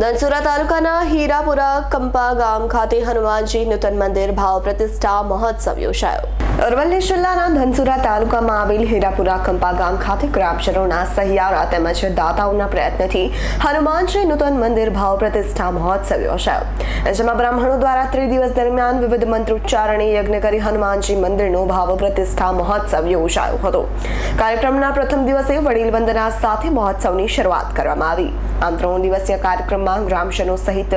ધનસુરા તાલુકાના હીરાપુરા કંપા ગામ ખાતે હનુમાનજી નૂતન મંદિર ભાવ પ્રતિષ્ઠા મહોત્સવ યોજાયો. અરવલ્લી જિલ્લાના ધનસુરા તાલુકામાં આવેલ હીરાપુરા કંપા ગામ ખાતે ગ્રામજનોના સહિયારા તેમજ દાતાઓના પ્રયત્નથી હનુમાનજી નૂતન મંદિર ભાવ પ્રતિષ્ઠા મહોત્સવ યોજાયો. જેમાં બ્રાહ્મણો દ્વારા ત્રિદિવસ દરમિયાન વિવિધ મંત્રોચ્ચારણે યજ્ઞ કરી હનુમાનજી મંદિરનો ભાવ પ્રતિષ્ઠા મહોત્સવ યોજાયો હતો. કાર્યક્રમના પ્રથમ દિવસે વડીલ વંદના સાથે મહોત્સવની શરૂઆત કરવામાં આવી. આમ ત્રણ દિવસીય કાર્યક્રમમાં ગ્રામજનો સહિત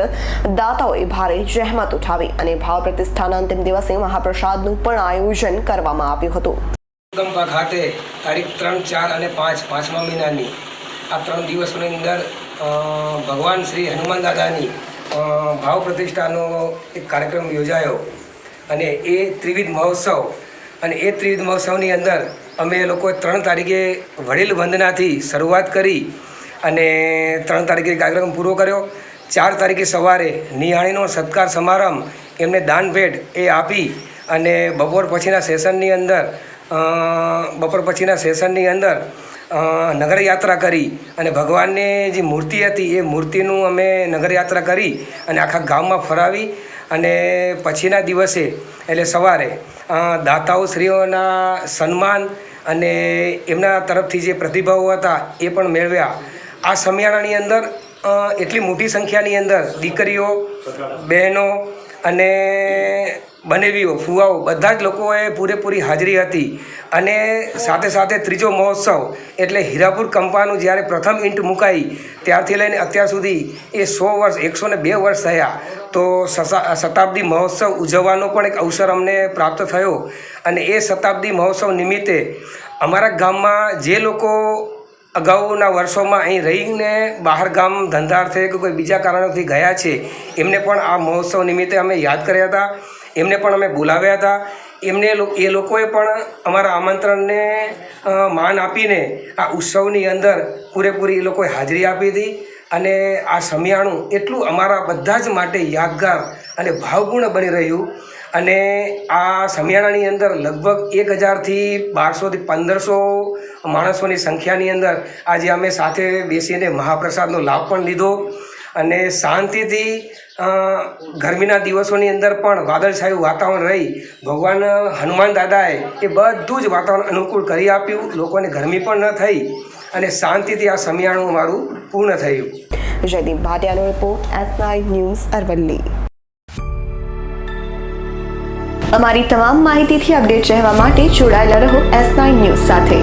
દાતાઓએ ભારે જહેમત ઉઠાવી અને ભાવ પ્રતિષ્ઠાના અંતિમ દિવસે મહાપ્રસાદનું પણ આયોજન કરવામાં આવ્યું હતું. ગંપા ખાતે તારીખ ત્રણ, ચાર અને પાંચ, પાંચમા મહિનાની, આ ત્રણ દિવસોની અંદર ભગવાન શ્રી હનુમાન દાદાની ભાવ પ્રતિષ્ઠાનો એક કાર્યક્રમ યોજાયો. અને એ ત્રિવિધ મહોત્સવ, અને એ ત્રિવિધ મહોત્સવની અંદર અમે લોકોએ ત્રણ તારીખે વડીલ વંદનાથી શરૂઆત કરી અને ત્રણ તારીખે કાર્યક્રમ પૂરો કર્યો. ચાર તારીખે સવારે નિહાળીનો સત્કાર સમારંભ એમને દાન ભેટ એ આપી અને બપોર પછીના સેશનની અંદર બપોર પછીના સેશનની અંદર નગરયાત્રા કરી અને ભગવાનની જે મૂર્તિ હતી એ મૂર્તિનું અમે નગરયાત્રા કરી અને આખા ગામમાં ફરાવી અને પછીના દિવસે, એટલે સવારે દાતાઓ શ્રીઓના સન્માન અને એમના તરફથી જે પ્રતિભાવો હતા એ પણ મેળવ્યા. આ સમિયાણાની અંદર એટલી મોટી સંખ્યાની અંદર દીકરીઓ, બહેનો અને બનેવીઓ ફુવાઓ, બધા જ લોકોએ પૂરેપૂરી હાજરી હતી. અને સાથે સાથે ત્રીજો મહોત્સવ, એટલે હીરાપુર કંપાનું જ્યારે પ્રથમ ઈંટ મુકાઈ, ત્યારથી લઈને અત્યાર સુધી એ સો વર્ષ, એકસો ને બે વર્ષ થયા. તો શતાબ્દી મહોત્સવ ઉજવવાનો પણ એક અવસર અમને પ્રાપ્ત થયો. અને એ શતાબ્દી મહોત્સવ નિમિત્તે અમારા ગામમાં જે લોકો અગાઉના વર્ષોમાં અહીં રહીને બહાર ગામ ધંધાર્થે કે કોઈ બીજા કારણોથી ગયા છે, એમને પણ આ મહોત્સવ નિમિત્તે અમે યાદ કર્યા હતા. એમને પણ અમે બોલાવ્યા હતા. એમને એ લોકોએ પણ અમારા આમંત્રણને માન આપીને આ ઉત્સવની અંદર પૂરેપૂરી એ લોકોએ હાજરી આપી હતી. અને આ સમિયાણું એટલું અમારા બધા જ માટે યાદગાર અને ભાવપૂર્ણ બની રહ્યું. અને આ સમિયાણાની અંદર લગભગ એક હજારથી બારસોથી પંદરસો માણસોની સંખ્યાની અંદર આજે અમે સાથે બેસીને મહાપ્રસાદનો લાભ પણ લીધો. અને શાંતિથી ગરમીના દિવસોની અંદર પણ વાદળછાયું વાતાવરણ રહી. ભગવાન, હનુમાન દાદાએ એ બધું જ વાતાવરણ અનુકૂળ કરી આપ્યું. લોકોને ગરમી પણ ન થઈ અને શાંતિથી આ સમિયાણું અમારું પૂર્ણ થયું. જયદીપ ભાટિયાનો રિપોર્ટ એસ ન્યૂઝ અરવલ્લી. અમારી તમામ માહિતીથી અપડેટ રહેવા માટે જોડાયેલા રહો એસ ન્યૂઝ સાથે.